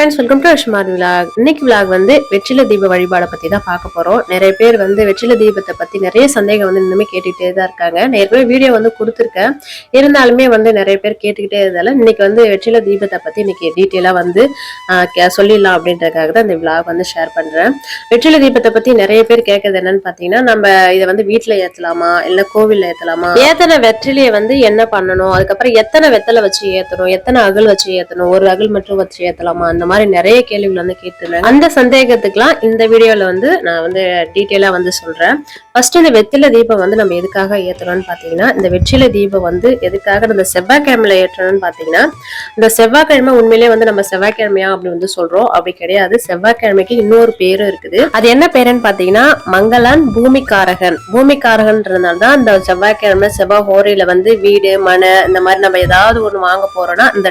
Friends welcome to Ashmar vlog இன்னைக்கு vlog வந்து வெற்றில தீப வழிபாடை பத்தி தான் பார்க்க போறோம். நிறைய பேர் வந்து வெற்றில தீபத்தை பத்தி நிறைய சந்தேகம் வந்து இன்னுமே கேட்டுக்கிட்டே தான் இருக்காங்க. நிறைய வீடியோ வந்து கொடுத்துருக்கேன். இருந்தாலுமே வந்து நிறைய பேர் கேட்டுக்கிட்டே இருந்தால இன்னைக்கு வந்து வெற்றில தீபத்தை பத்தி இன்னைக்கு டீட்டெயிலா வந்து சொல்லிடலாம் அப்படின்றதுக்காக தான் இந்த விலாக் வந்து ஷேர் பண்றேன். வெற்றில தீபத்தை பத்தி நிறைய பேர் கேட்கறது என்னன்னு பாத்தீங்கன்னா நம்ம இதை வந்து வீட்டுல ஏத்தலாமா? இல்ல கோவில்ல ஏத்தலாமா? ஏத்தனை வெற்றிலையை வந்து என்ன பண்ணணும்? அதுக்கப்புறம் எத்தனை வெத்தலை வச்சு ஏத்தணும்? எத்தனை அகல் வச்சு ஏத்தணும்? ஒரு அகல் மட்டும் வச்சு ஏத்தலாமா? அந்த மாதிரி நிறைய கேள்விகள் வந்து கேட்டுருந்தாங்க. அந்த சந்தேகத்துக்குலாம் இந்த வீடியோல வந்து நான் வந்து டீட்டெயிலாக வந்து சொல்றேன். ஃபர்ஸ்ட் இந்த வெற்றில தீபம் வந்து நம்ம எதுக்காக ஏத்தணும்னு பார்த்தீங்கன்னா இந்த வெற்றில தீபம் வந்து எதுக்காக நம்ம செவ்வாய்க்கிழமையில ஏற்றணும்னு பார்த்தீங்கன்னா இந்த செவ்வாய்க்கிழமை உண்மையிலேயே வந்து நம்ம செவ்வாய்க்கிழமையா அப்படி வந்து சொல்றோம். அப்படி கிடையாது. செவ்வாய்க்கிழமைக்கு இன்னொரு பேரும் இருக்குது. அது என்ன பேருன்னு பார்த்தீங்கன்னா மங்களன் பூமிக்காரகன். பூமிக்காரகன்றதுனால தான் இந்த செவ்வாய்க்கிழமை செவ்வாய் ஹோரியில வந்து வீடு மனை இந்த மாதிரி நம்ம ஏதாவது ஒன்று வாங்க போறோம்னா இந்த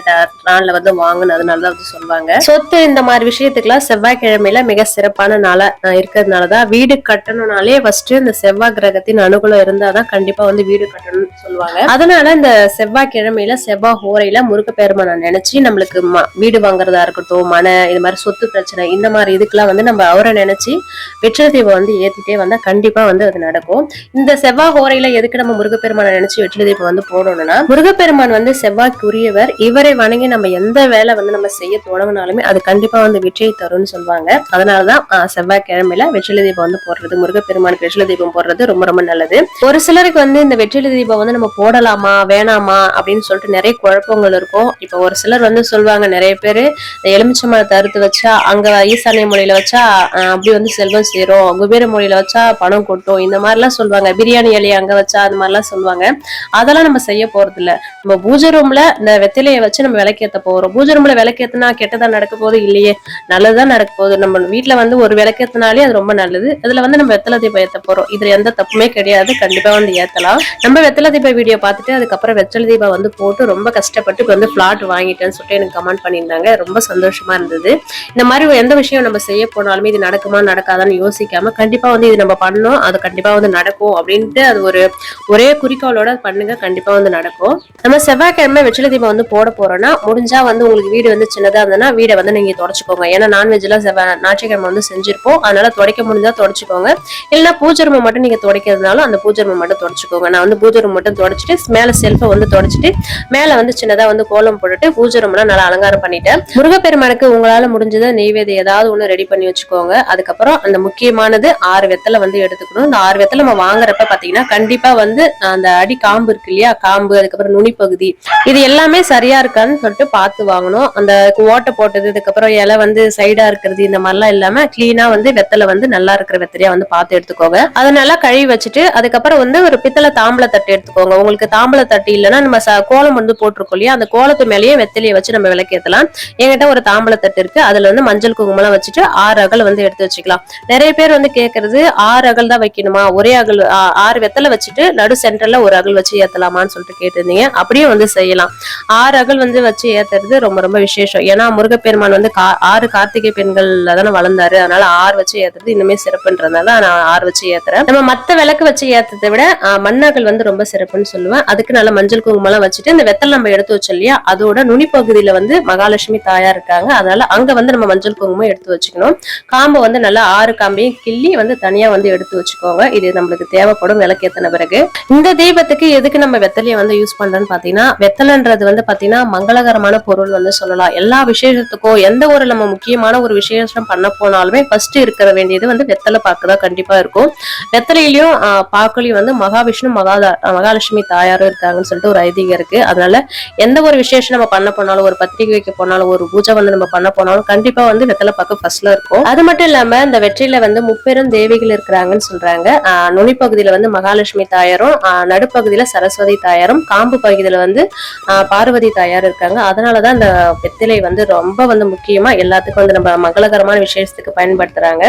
நாளில் வந்து வாங்கினதுனால தான் வந்து சொல்லுவாங்க சொத்து இந்த மாதிரி விஷயத்துக்குலாம் செவ்வாய்க்கிழமையில மிக சிறப்பான நாளா அஹ், இருக்கிறதுனாலதான் வீடு கட்டணும்னாலே ஃபர்ஸ்ட் இந்த செவ்வாய் கிரகத்தின் அனுகூலம் இருந்தாதான் கண்டிப்பா வந்து வீடு கட்டணும்னு சொல்லுவாங்க. அதனால இந்த செவ்வாய்க்கிழமையில செவ்வாய் ஹோரையில முருகப்பெருமானை நினைச்சு நம்மளுக்கு ம- வீடு வாங்குறதா இருக்கட்டும் மனை இது மாதிரி சொத்து பிரச்சனை இந்த மாதிரி இதுக்கெல்லாம் வந்து நம்ம அவரை நினைச்சு வெற்றில தீபம் வந்து ஏத்திட்டே வந்தா கண்டிப்பா வந்து அது நடக்கும். இந்த செவ்வாய் ஹோரையில எதுக்கு நம்ம முருகப்பெருமானை நினைச்சு வெற்றி தீபம் வந்து போடணும்னா முருகப்பெருமான் வந்து செவ்வாய்க்குரியவர். இவரை வணங்கி நம்ம எந்த வேலை வந்து நம்ம செய்ய தொடங்கினாலுமே அது கண்டிப்பா வந்து வெற்றியை தரும்னு சொல்லுவாங்க. அதனாலதான் தான் செவ்வாய்க்கிழமையில வெற்றில தீபம் வந்து போடுறது முருகப்பெருமானுக்கு வெற்றில தீபம் போடுறது ரொம்ப ரொம்ப நல்லது. ஒரு சிலருக்கு வந்து இந்த வெற்றில தீபம் வந்து நம்ம போடலாமா வேணாமா அப்படின்னு சொல்லிட்டு நிறைய குழப்பங்கள் இருக்கும். இப்ப ஒரு சிலர் வந்து சொல்லுவாங்க நிறைய பேர் இந்த தருத்து வச்சா அங்க ஈசானிய மொழியில வச்சா அப்படி வந்து செல்வம் சேரும். குபேர மொழியில வச்சா பணம் கொட்டும். இந்த மாதிரிலாம் சொல்லுவாங்க. பிரியாணி இலையை அங்க வச்சா அது மாதிரிலாம் சொல்லுவாங்க. அதெல்லாம் நம்ம செய்ய போறது இல்ல நம்ம பூஜை ரூம்ல இந்த வெத்திலையை வச்சு நம்ம விளக்கேத்த போறோம். பூஜை ரூம்ல விளக்கேத்துனா கெட்டதா நடக்க போகுது இல்லையே? நல்லதுதான் நடக்க போகுது நம்ம வீட்ல வந்து ஒரு விளக்கேத்தினாலே அது ரொம்ப நல்லது. அதுல வந்து நம்ம வெத்தலை தீபம் ஏத்த போறோம். இதுல எந்த தப்புமே கிடையாது. கண்டிப்பா வந்து ஏத்தலாம். நம்ம வெத்தலை தீப வீடியோ பார்த்துட்டு அதுக்கப்புறம் வெத்தலை தீபம் வந்து போட்டு ரொம்ப கஷ்டப்பட்டு வந்து பிளாட் வாங்கிட்டேன்னு சொல்லிட்டு எனக்கு கமெண்ட் பண்ணியிருந்தாங்க. ரொம்ப சந்தோஷமா இருந்தது. இந்த மாதிரி எந்த விஷயம் நம்ம செய்ய போனாலுமே இது நடக்குமா நடக்காதான்னு யோசிக்காம கண்டிப்பா வந்து இது நம்ம பண்ணோம் அது கண்டிப்பா வந்து நடக்கும் அப்படின்ட்டு அது ஒரு ஒரே குறிக்கோளோட பண்ணுங்க. கண்டிப்பா வந்து நடக்கும். நம்ம செவ்வாய்க்கிழமை வெற்றிலை தீபம் வந்து போட போறோம்னா முடிஞ்சா வந்து உங்களுக்கு வீடு வந்து சின்னதா இருந்ததுன்னா வீடை வந்து நீங்க தொடச்சுக்கோங்க. ஏன்னா நான்வெஜ்லாம் செவ்வாய் ஞாயிற்றுக்கிழமை வந்து செஞ்சிருப்போம். அதனால துடைக்க முடிஞ்சா தொடச்சுக்கோங்க. இல்லைன்னா பூஜை ரூமை மட்டும் நீங்க துடைக்கிறதுனாலும் அந்த பூஜை ரூமை மட்டும் தொடச்சுக்கோங்க. நான் வந்து பூஜை ரூம் மட்டும் தொடச்சிட்டு மேல செல்ஃபை வந்து தொடச்சிட்டு மேல வந்து சின்னதா வந்து கோலம் போட்டுட்டு பூஜை ரூம்லாம் நல்லா அலங்காரம் பண்ணிட்டேன். முருகப்பெருமானுக்கு உங்களால முடிஞ்சதை நெய்வேதியம் ஏதாவது ஒண்ணு ரெடி பண்ணி வச்சுக்கோங்க. அதுக்கப்புறம் அந்த முக்கியமானது ஆறு வெத்தலை வந்து எடுத்துக்கணும். இந்த ஆறு வெத்தலை நம்ம வாங்குறப்ப பாத்தீங்கன்னா கண்டிப்பா வந்து அந்த அடி காம்பு இருக்கு இல்லையா? காம்பு அதுக்கப்புறம் நுனி பகுதி இது எல்லாமே சரியா இருக்கான்னு சொல்லிட்டு பார்த்து வாங்கணும். அந்த ஓட்டை போட்டது அதுக்கப்புறம் இலை வந்து சைடா இருக்கிறது இந்த மாதிரிலாம் இல்லாம கிளீனா வந்து வெத்தலை வந்து நல்லா இருக்கிற வெத்தலையா வந்து பார்த்து எடுத்துக்கோங்க. அதை நல்லா கழுவி வச்சுட்டு அதுக்கப்புறம் வந்து ஒரு பித்தளை தாம்பளை தட்டு எடுத்துக்கோங்க. உங்களுக்கு தாம்பளை தட்டு இல்லைன்னா நம்ம ச- கோலம் வந்து போட்டிருக்கோம் இல்லையா? அந்த கோலத்து மேலேயே வெத்தலையை வச்சு நம்ம விளக்கேற்றலாம். என்கிட்ட ஒரு தாம்பளை தட்டு இருக்கு. அதுல வந்து மஞ்சள் குங்குமம்லாம் வச்சுட்டு ஆறு அகல் வந்து எடுத்து வச்சுக்கலாம். நிறைய பேர் வந்து கேட்கறது ஆறு அகல் தான் வைக்கணுமா? ஒரே அகல் ஆறு வெத்தலை வச்சுட்டு நடு சென்டர்ல ஒரு அகல் வச்சு ஏத்தலாமான்னு சொல்லிட்டு கேட்டிருந்தீங்க. அப்படியே வந்து செய்யலாம். ஆறு அகல் வந்து வச்சு ஏத்துறது ரொம்ப ரொம்ப விசேஷம். ஏன்னா பெருமான் வந்து கா- ஆறு கார்த்திகை பெண்கள்ல தானே வளர்ந்தாரு. அதனால ஆறு வச்சு ஏத்துறது இன்னுமே சிறப்புன்றதுனால நான் ஆறு வச்சு ஏத்துறேன். நம்ம மத்த விளக்கு வச்சு ஏத்துறதை விட ஆ, வந்து ரொம்ப சிறப்புன்னு சொல்லுவேன். அதுக்கு நல்ல மஞ்சள் குங்குமம் எல்லாம் வச்சுட்டு இந்த வெத்தலை நம்ம எடுத்து வச்சோம் இல்லையா அதோட நுனி பகுதியில வந்து மகாலட்சுமி தாயா இருக்காங்க. அதனால அங்க வந்து நம்ம மஞ்சள் குங்குமம் எடுத்து வச்சுக்கணும். காம்பை வந்து நல்லா ஆறு காம்பையும் கிள்ளி வந்து தனியா வந்து எடுத்து வச்சுக்கோங்க. இது நம்மளுக்கு தேவைப்படும் விளக்கேத்தின பிறகு. இந்த தீபத்துக்கு எதுக்கு நம்ம வெத்தலையை வந்து யூஸ் பண்றோம்னு பாத்தீங்கன்னா வெத்தலைன்றது வந்து பாத்தீங்கன்னா மங்களகரமான பொருள் வந்து சொல்லலாம். எல்லா விசேஷத்துக்கும் எந்த ஒரு நம்ம முக்கியமான ஒரு விசேஷம் பண்ண போனாலுமே ஃபர்ஸ்ட் இருக்கிற வேண்டியது வந்து வெத்தலை பாக்கு தான் கண்டிப்பா இருக்கும். வெத்தலையிலயும் ஆஹ், வந்து மகாவிஷ்ணு மகாதா மகாலட்சுமி தாயாரும் இருக்காங்கன்னு சொல்லிட்டு ஒரு ஐதீகம் இருக்கு. அதனால எந்த ஒரு விசேஷம் நம்ம பண்ண போனாலும் ஒரு பத்திரிகை வைக்க போனாலும் ஒரு பூஜை வந்து நம்ம பண்ண போனாலும் கண்டிப்பா வந்து வெத்தலை பாக்கு ஃபர்ஸ்ட்ல இருக்கும். அது மட்டும் இல்லாம இந்த வெற்றியில வந்து முப்பெரும் தேவிகள் இருக்கிறாங்கன்னு சொல்றாங்க. நுனிப்பகுதியில வந்து மகாலட்சுமி தாயாரும் நடுப்பகுதியில சரஸ்வதி தாயாரும் காம்பு பகுதியில வந்து ஆஹ் பார்வதி தாயார் இருக்காங்க. அதனாலதான் இந்த வெத்திலை வந்து ரொம்ப வந்து முக்கியமா எல்லாத்துக்கும் வந்து நம்ம மங்களகரமான விஷயத்துக்கு பயன்படுத்துறாங்க.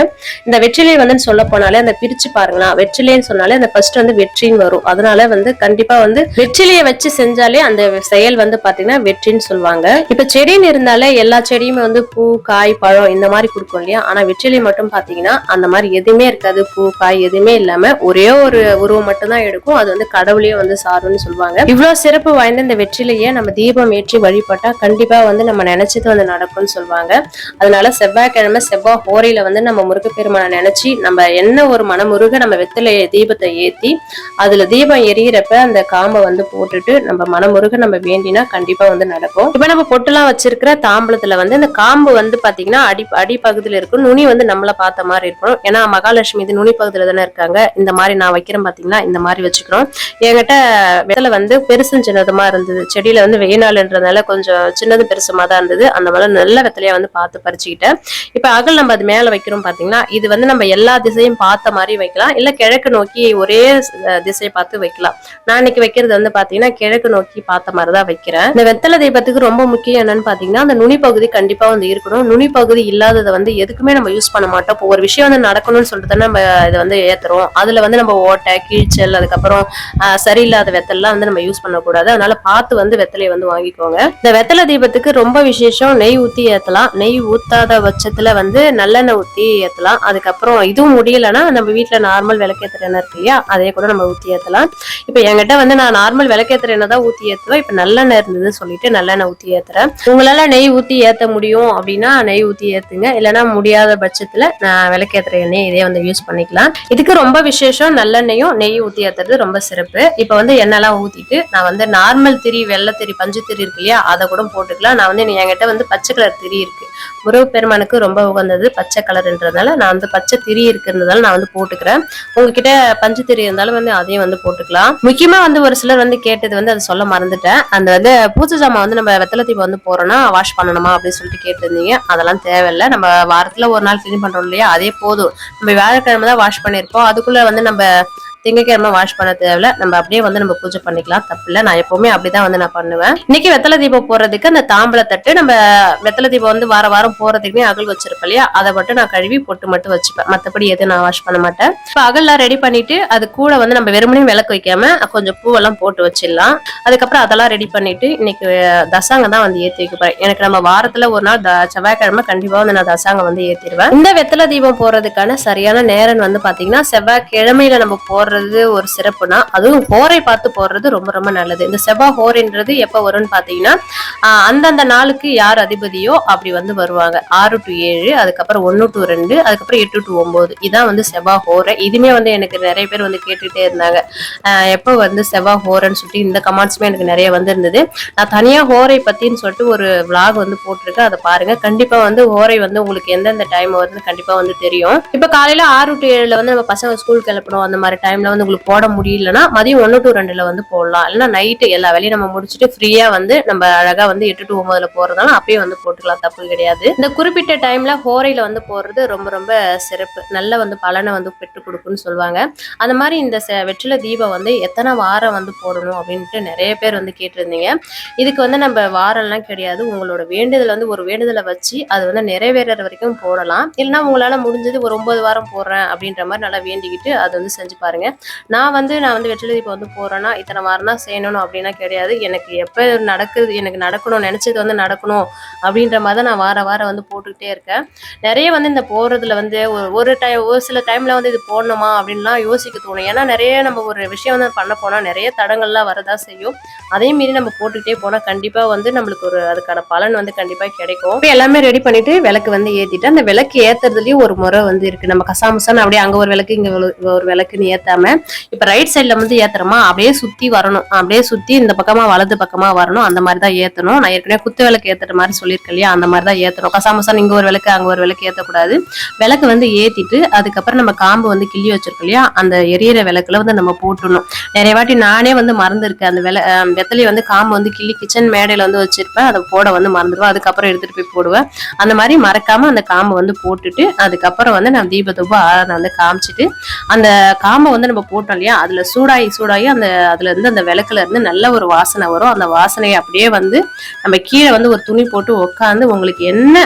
இந்த வெற்றிலை வந்து சொல்ல போனாலே அந்த பிரிச்சு பாருங்களா வெற்றிலைன்னு சொன்னாலே அந்த ஃபர்ஸ்ட் வந்து வெற்றின்னு வரும். அதனால வந்து கண்டிப்பா வந்து வெற்றிலையை வச்சு செஞ்சாலே அந்த செயல் வந்து பாத்தீங்கன்னா வெற்றின்னு சொல்லுவாங்க. இப்ப செடின்னு இருந்தாலே எல்லா செடியுமே வந்து பூ காய் பழம் இந்த மாதிரி கொடுக்கும் இல்லையா? ஆனா வெற்றிலை மட்டும் பாத்தீங்கன்னா அந்த மாதிரி எதுவுமே இருக்காது. பூ காய் எதுவுமே இல்லாம ஒரே ஒரு உருவம் மட்டும்தான் எடுக்கும். அது வந்து கடவுளையே வந்து சாருன்னு சொல்லுவாங்க. இவ்வளவு சிறப்பு வாய்ந்த இந்த வெற்றிலையை நம்ம தீபம் ஏற்றி வழிபட்டா கண்டிப்பா வந்து நம்ம நினைச்சது வந்து நடக்கும். இருக்கும்னு சொல்லுவாங்க. அதனால செவ்வாய்க்கிழமை செவ்வாய் ஹோரையில வந்து நம்ம முருகப்பெருமானை நினைச்சு நம்ம என்ன ஒரு மனமுருக நம்ம வெத்தலை தீபத்தை ஏத்தி அதுல தீபம் எரியறப்ப அந்த காம்பை வந்து போட்டுட்டு நம்ம மனமுருக நம்ம வேண்டினா கண்டிப்பா வந்து நடக்கும் இப்ப நம்ம பொட்டுலாம் வச்சிருக்கிற தாம்பளத்துல வந்து இந்த காம்பு வந்து பாத்தீங்கன்னா அடி அடிப்பகுதியில் இருக்கும். நுனி வந்து நம்மள பார்த்த மாதிரி இருக்கணும். ஏன்னா மகாலட்சுமி இது நுனி பகுதியில தானே இருக்காங்க. இந்த மாதிரி நான் வைக்கிறேன் பாத்தீங்கன்னா இந்த மாதிரி வச்சுக்கிறோம். என்கிட்ட வெத்தலை வந்து பெருசும் சின்னதுமா இருந்தது. செடியில வந்து வெயில் கொஞ்சம் சின்னது பெருசுமா தான் இருந்தது. அந்த மாதிரி நல்ல வெத்தலையா வந்து பார்த்து பறிச்சுக்கிட்டேன் இப்போ அகல் நம்ம அது மேலே வைக்கிறோம் பார்த்தீங்கன்னா இது வந்து நம்ம எல்லா திசையும் பார்த்த மாதிரி வைக்கலாம். இல்லை கிழக்கு நோக்கி ஒரே திசையை பார்த்து வைக்கலாம். நான் இன்னைக்கு வைக்கிறது வந்து பார்த்தீங்கன்னா கிழக்கு நோக்கி பார்த்த மாதிரி தான் வைக்கிறேன். இந்த வெத்தலை தீபத்துக்கு ரொம்ப முக்கியம் என்னன்னு பார்த்தீங்கன்னா அந்த நுனி பகுதி கண்டிப்பாக வந்து இருக்கணும். நுனி பகுதி இல்லாததை வந்து எதுக்குமே நம்ம யூஸ் பண்ண மாட்டோம். இப்போ ஒரு விஷயம் வந்து நடக்கணும்னு சொல்லிட்டு தானே நம்ம இதை வந்து ஏற்றுறோம் அதில் வந்து நம்ம ஓட்டை கீழ்ச்சல் அதுக்கப்புறம் சரியில்லாத வெத்தல்லாம் வந்து நம்ம யூஸ் பண்ணக்கூடாது. அதனால பார்த்து வந்து வெத்தலையை வந்து வாங்கிக்கோங்க. இந்த வெத்தலை தீபத்துக்கு ரொம்ப விசேஷம் நெய் ஊற்றி ஏற்றலாம் நெய் ஊற்றாத பட்சத்தில் வந்து நல்லெண்ணெய் ஊற்றி ஏற்றலாம் அதுக்கப்புறம் இதுவும் முடியலன்னா நம்ம வீட்டில் நார்மல் விளக்கேத்துற எண்ணெய் இருக்கு இல்லையா? அதே கூட நம்ம ஊற்றி ஏற்றலாம் இப்போ என்கிட்ட வந்து நான் நார்மல் விளக்கேத்துற எண்ணெய் தான் ஊற்றி ஏற்றுவேன் இப்போ நல்லெண்ணெய் இருந்ததுன்னு சொல்லிட்டு நல்லெண்ணெய் ஊற்றி ஏத்துறேன். உங்களால் நெய் ஊற்றி ஏற்ற முடியும் அப்படின்னா நெய் ஊற்றி ஏற்றுங்க இல்லைன்னா முடியாத பட்சத்தில் நான் விளக்கேத்துற எண்ணெய் இதே வந்து யூஸ் பண்ணிக்கலாம். இதுக்கு ரொம்ப விசேஷம் நல்லெண்ணெயும் நெய் ஊற்றி ஏத்துறது ரொம்ப சிறப்பு. இப்போ வந்து எண்ணெய்லாம் ஊற்றிட்டு நான் வந்து நார்மல் திரி வெள்ளை திரி பஞ்சு திரி இருக்கு இல்லையா? அதை கூட போட்டுக்கலாம். நான் வந்து என்கிட்ட வந்து பச்சை கலர் திரி இருக்கு. முருகப்பெருமானுக்கு ரொம்ப உகந்தது பச்சை கலர்ன்றதுனால நான் வந்து பச்சை திரி இருக்கிறதுனால நான் வந்து போட்டுக்கிறேன். உங்ககிட்ட பஞ்சு திரி இருந்தாலும் வந்து அதையும் வந்து போட்டுக்கலாம். முக்கியமா வந்து ஒரு சிலர் வந்து கேட்டது வந்து அதை சொல்ல மறந்துட்டேன். அந்த வந்து பூஜை ஜாமான் வந்து நம்ம வெத்தலை தீபம் வந்து போறோம்னா வாஷ் பண்ணணுமா அப்படின்னு சொல்லிட்டு கேட்டிருந்தீங்க. அதெல்லாம் தேவையில்லை. நம்ம வாரத்துல ஒரு நாள் கிளீன் பண்றோம் இல்லையா? அதே போதும். நம்ம வியாழக்கிழமை தான் வாஷ் பண்ணியிருப்போம். அதுக்குள்ள வந்து நம்ம திங்கக்கிழமை வாஷ் பண்ண தேவையில்ல. நம்ம அப்படியே வந்து நம்ம பூஜை பண்ணிக்கலாம். தப்பில்ல நான் எப்பவுமே அப்படிதான் வந்து நான் பண்ணுவேன். இன்னைக்கு வெத்தலை தீபம் போடுறதுக்கு அந்த தாம்பளை தட்டு நம்ம வெத்தலை தீபம் வந்து வார வாரம் போறதுக்குமே அகல் வச்சிருப்பேன் இல்லையா? அதை மட்டும் நான் கழுவி பொட்டு மட்டும் வச்சுப்பேன். மத்தபடி எதுவும் நான் வாஷ் பண்ண மாட்டேன். இப்போ அகல்லாம் ரெடி பண்ணிட்டு அது கூட வந்து நம்ம வெறுமனே விளக்கு வைக்காம கொஞ்சம் பூவெல்லாம் போட்டு வச்சிடலாம். அதுக்கப்புறம் அதெல்லாம் ரெடி பண்ணிட்டு இன்னைக்கு தசாங்க தான் வந்து ஏத்தி வைக்க போறேன். எனக்கு நம்ம வாரத்துல ஒரு நாள் செவ்வாய்க்கிழமை கண்டிப்பா வந்து நான் தசாங்க வந்து ஏத்திடுவேன். இந்த வெத்தலை தீபம் போறதுக்கான சரியான நேரம் வந்து பாத்தீங்கன்னா செவ்வாய்க்கிழமையில நம்ம போடுறது ஒரு சிறப்புனா அதுவும் ஹோரை பார்த்து போடுறது ரொம்ப ரொம்ப நல்லது. இந்த செவ்வாய் ஹோரைன்றது எப்போ வரும்னு பார்த்தீங்கன்னா அந்தந்த நாளுக்கு யார் அதிபதியோ அப்படி வந்து வருவாங்க. ஆறு டு ஏழு அதுக்கப்புறம் ஒன்று டு ரெண்டு அதுக்கப்புறம் எட்டு டு ஒம்பது. இதான் வந்து செவ்வாய் ஹோரை. இதுமே வந்து எனக்கு நிறைய பேர் வந்து கேட்டுகிட்டே இருந்தாங்க. எப்போ வந்து செவ்வாய் ஹோரன்னு சொல்லிட்டு இந்த கமெண்ட்ஸுமே எனக்கு நிறைய வந்திருந்தது. நான் தனியாக ஹோரை பற்றின்னு சொல்லிட்டு ஒரு விளாக் வந்து போட்டிருக்கேன். அதை பாருங்கள் கண்டிப்பாக வந்து ஹோரை வந்து உங்களுக்கு எந்தெந்த டைம் வருதுன்னு கண்டிப்பாக வந்து தெரியும். இப்போ காலையில் ஆறு டு ஏழில் வந்து நம்ம பசங்க ஸ்கூல் கிளப்பணும் அந்த மாதிரி டைம் டைம்ல வந்து உங்களுக்கு போட முடியலன்னா மதியம் ஒன்னு டு ரெண்டுல வந்து போடலாம். இல்லைன்னா நைட்டு எல்லா வேலையும் நம்ம முடிச்சுட்டு ஃப்ரீயா வந்து நம்ம அழகா வந்து எட்டு டு ஒன்பதுல போறதால அப்பயே வந்து போட்டுக்கலாம். தப்பு கிடையாது. இந்த குறிப்பிட்ட டைம்ல ஹோரையில வந்து போடுறது ரொம்ப ரொம்ப சிறப்பு. நல்ல வந்து பலனை வந்து பெற்று கொடுக்குன்னு சொல்லுவாங்க. அந்த மாதிரி இந்த செ- தீபம் வந்து எத்தனை வாரம் வந்து போடணும் அப்படின்ட்டு நிறைய பேர் வந்து கேட்டிருந்தீங்க. இதுக்கு வந்து நம்ம வாரம்லாம் கிடையாது. உங்களோட வேண்டுதல் வந்து ஒரு வேண்டுதலை வச்சு அது வந்து நிறைவேற வரைக்கும் போடலாம். இல்லைன்னா உங்களால முடிஞ்சது ஒரு ஒன்பது வாரம் போடுறேன் அப்படின்ற மாதிரி நல்லா வேண்டிக்கிட்டு அதை வந்து செஞ்சு பாருங்க. நான் வந்து நான் வந்து வெற்றிலை இப்போ வந்து போறேன்னா இத்தனை வாரம் தான் செய்யணும் அப்படின்னா கிடையாது. எனக்கு எப்போ நடக்குது எனக்கு நடக்கணும் நினச்சது வந்து நடக்கணும் அப்படின்ற மாதிரி தான் நான் வார வாரம் வந்து போட்டுக்கிட்டே இருக்கேன். நிறைய வந்து இந்த போறதுல வந்து ஒரு ஒரு டைம் ஒரு சில டைம்ல வந்து இது போடணுமா அப்படின்லாம் யோசிக்க தோணும். ஏன்னா நிறைய நம்ம ஒரு விஷயம் வந்து பண்ண போனால் நிறைய தடங்கள்லாம் வரதா செய்யும். அதே மீறி நம்ம போட்டுக்கிட்டே போனால் கண்டிப்பாக வந்து நம்மளுக்கு ஒரு அதுக்கான பலன் வந்து கண்டிப்பாக கிடைக்கும். இப்போ எல்லாமே ரெடி பண்ணிட்டு விளக்கு வந்து ஏற்றிட்டு அந்த விளக்கு ஏற்றுறதுலேயும் ஒரு முறை வந்து இருக்கு. நம்ம கசாமுசான்னு அப்படியே அங்கே ஒரு விளக்கு இங்கே ஒரு- விளக்குன்னு ஏற்றாம ஏத்தாம இப்ப ரைட் சைட்ல வந்து ஏத்துறோமா அப்படியே சுத்தி வரணும். அப்படியே சுத்தி இந்த பக்கமா வலது பக்கமா வரணும். அந்த மாதிரி தான் ஏத்தணும். நான் ஏற்கனவே குத்து விளக்கு ஏத்துற மாதிரி சொல்லியிருக்கேன் இல்லையா? அந்த மாதிரி தான் ஏத்தணும். கசாமுசான் இங்க ஒரு விளக்கு அங்க ஒரு விளக்கு ஏத்தக்கூடாது. விளக்கு வந்து ஏத்திட்டு அதுக்கப்புறம் நம்ம காம்பு வந்து கிள்ளி வச்சிருக்கோம் இல்லையா? அந்த எரியற விளக்குல வந்து நம்ம போட்டுடணும். நிறைய வாட்டி நானே வந்து மறந்துருக்கேன். அந்த விளை வெத்தலையை வந்து காம்பு வந்து கிள்ளி கிச்சன் மேடையில வந்து வச்சிருப்பேன். அதை போட வந்து மறந்துடுவேன். அதுக்கப்புறம் எடுத்துட்டு போய் போடுவேன். அந்த மாதிரி மறக்காம அந்த காம்பை வந்து போட்டுட்டு அதுக்கப்புறம் வந்து நான் தீபத்தூப ஆராதனை வந்து காமிச்சிட்டு அந்த காம்பை வந்து நம்ம போட்டோம் இல்லையா? அதுல சூடாகி சூடாகி அந்த அதுல இருந்து அந்த விளக்குல இருந்து நல்ல ஒரு வாசனை வரும். அந்த வாசனையை அப்படியே வந்து நம்ம கீழே வந்து ஒரு துணி போட்டு உட்காந்து உங்களுக்கு என்ன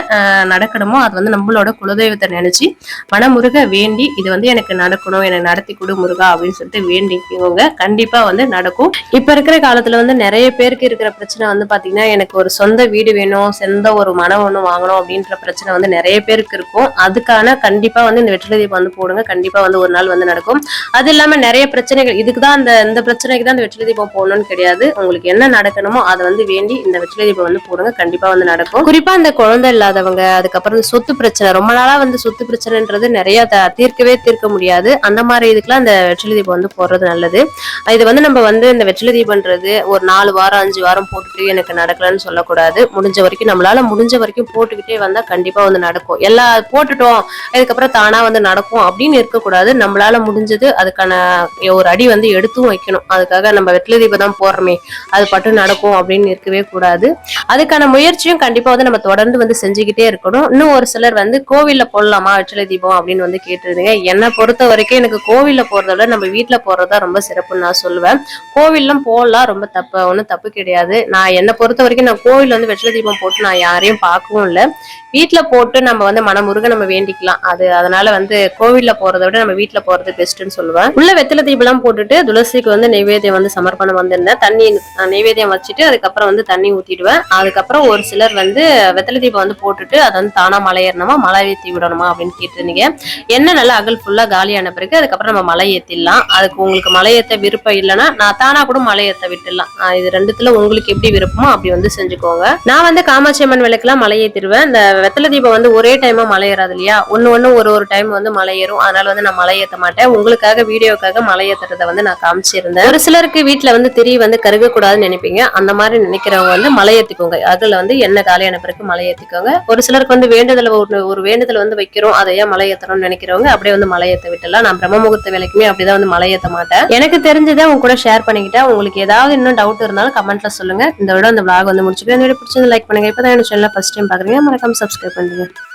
நடக்கணுமோ அது வந்து நம்மளோட குலதெய்வத்தை நினைச்சு மனமுருக வேண்டி இது வந்து எனக்கு நடக்கணும் எனக்கு நடத்தி கொடு முருகா அப்படின்னு சொல்லிட்டு வேண்டிக்கோங்க. கண்டிப்பா வந்து நடக்கும். இப்ப இருக்கிற காலத்துல வந்து நிறைய பேருக்கு இருக்கிற பிரச்சனை வந்து பாத்தீங்கன்னா எனக்கு ஒரு சொந்த வீடு வேணும் சொந்த ஒரு மனம் ஒன்று வாங்கணும் அப்படின்ற பிரச்சனை வந்து நிறைய பேருக்கு இருக்கும். அதுக்கான கண்டிப்பா வந்து இந்த வெற்றிலை தீபம் வந்து போடுங்க. கண்டிப்பா வந்து ஒரு நாள் வந்து நடக்கும். அது இல்லாம நிறைய பிரச்சனைகள் இதுக்கு தான் அந்த இந்த பிரச்சனைக்கு தான் இந்த வெற்றிலை தீபம் போடணும்னு கிடையாது. உங்களுக்கு என்ன நடக்கணுமோ அதை வந்து வேண்டி இந்த வெற்றிலை தீபம் வந்து போடுங்க. கண்டிப்பா வந்து நடக்கும். குறிப்பா இந்த குழந்தை இல்லாதவங்க அதுக்கப்புறம் இந்த சொத்து பிரச்சனை ரொம்ப நாளா வந்து சொத்து பிரச்சனைன்றது நிறைய தீர்க்கவே தீர்க்க முடியாது. அந்த மாதிரி இதுக்கெல்லாம் இந்த வெற்றிலை தீபம் வந்து போடுறது நல்லது. இது வந்து நம்ம வந்து இந்த வெற்றிலை தீபம்ன்றது ஒரு நாலு வாரம் அஞ்சு வாரம் போட்டுட்டு எனக்கு நடக்கலன்னு சொல்லக்கூடாது. முடிஞ்ச வரைக்கும் நம்மளால முடிஞ்ச வரைக்கும் போட்டுக்கிட்டே வந்தா கண்டிப்பா வந்து நடக்கும். எல்லா போட்டுட்டோம் இதுக்கப்புறம் தானா வந்து நடக்கும் அப்படின்னு இருக்கக்கூடாது. நம்மளால முடிஞ்சது அதுக்கான ஒரு அடி வந்து எடுத்தும் வைக்கணும். அதுக்காக நம்ம வெற்றிலை தீபம் தான் போடுறோமே. அது பட்டு நடக்கும் அப்படின்னு இருக்கவே கூடாது. அதுக்கான முயற்சியும் கண்டிப்பா வந்து நம்ம தொடர்ந்து வந்து செஞ்சுக்கிட்டே இருக்கணும். இன்னும் ஒரு சிலர் வந்து கோவில்ல போடலாமா வெற்றிலை தீபம் அப்படின்னு வந்து கேட்டுருந்தீங்க. என்னை பொறுத்த வரைக்கும் எனக்கு கோவில்ல போறதை விட நம்ம வீட்டுல போறதா ரொம்ப சிறப்புன்னு நான் சொல்லுவேன். கோவில்லாம் போடலாம் ரொம்ப தப்பு ஒன்றும் தப்பு கிடையாது. நான் என்னை பொறுத்த வரைக்கும் நான் கோவில் வந்து வெற்றிலை தீபம் போட்டு நான் யாரையும் பார்க்கவும் இல்லை. வீட்டில் போட்டு நம்ம வந்து மனமுருக நம்ம வேண்டிக்கலாம். அது அதனால வந்து கோவில்ல போறதை விட நம்ம வீட்டில் போறது பெஸ்ட்னு சொல்லுவேன். உள்ள வெத்தலை தீபெல்லாம் போட்டுட்டு துளசிக்கு வந்து நெய்வேத்தியம் வந்து சமர்ப்பணம் வந்திருந்தேன். தண்ணி அஹ், வச்சுட்டு அதுக்கப்புறம் வந்து தண்ணி ஊத்திடுவேன். அதுக்கப்புறம் ஒரு சிலர் வந்து வெத்தலை தீபம் வந்து போட்டுட்டு அதை வந்து தானா மலை ஏறணுமா மலை ஏற்றி விடணுமா அப்படின்னு கேட்டிருந்தீங்க. என்ன நல்லா அகல் ஃபுல்லா காலியான பிறகு அதுக்கப்புறம் நம்ம மலை ஏற்றிடலாம் அதுக்கு உங்களுக்கு மலை ஏற்ற விருப்பம் இல்லைன்னா நான் தானா கூட மலை ஏற்ற விட்டுடலாம். இது ரெண்டுத்துல உங்களுக்கு எப்படி விருப்பமோ அப்படி வந்து செஞ்சுக்கோங்க. நான் வந்து காமாட்சி அம்மன் விளக்குலாம் மலை ஏற்றிடுவேன் இந்த வெத்தலை தீபம் வந்து ஒரே டைமா மலை ஏறாது இல்லையா? ஒன்னு ஒன்னு ஒரு ஒரு டைம் வந்து மலை ஏறும். அதனால வந்து நான் மலை ஏற்ற மாட்டேன். உங்களுக்காக வீடியோக்காக மலை வந்து நான் காமிச்சிருந்தேன். ஒரு சிலருக்கு வீட்டில் வந்து திரி வந்து கருகக்கூடாதுன்னு நினைப்பீங்க. அந்த மாதிரி நினைக்கிறவங்க வந்து மலை ஏத்திக்கோங்க. அதுல வந்து எண்ணெய் காலியான பிறகு மலை ஒரு சிலருக்கு வந்து வேண்டுதல் ஒரு ஒரு வேண்டுதல் வந்து வைக்கிறோம் அதை ஏன் மலை நினைக்கிறவங்க அப்படியே வந்து மலை விட்டுலாம் நான் பிரம்ம முகூர்த்த வேலைக்குமே அப்படிதான் வந்து மலை மாட்டேன். எனக்கு தெரிஞ்சதை உங்க கூட ஷேர் பண்ணிக்கிட்டேன் உங்களுக்கு ஏதாவது இன்னும் டவுட் இருந்தாலும் கமெண்ட்ல சொல்லுங்க. இந்த விட அந்த vlog வந்து முடிச்சுக்கிறேன். இந்த வீடியோ பிடிச்சது லைக் பண்ணுங்க. இப்பதான் என்ன சேனல் ஃபர்ஸ்ட் டைம் பாக்குறீங்க மறக்காம சப்ஸ்கிரைப் பண்ணுங்க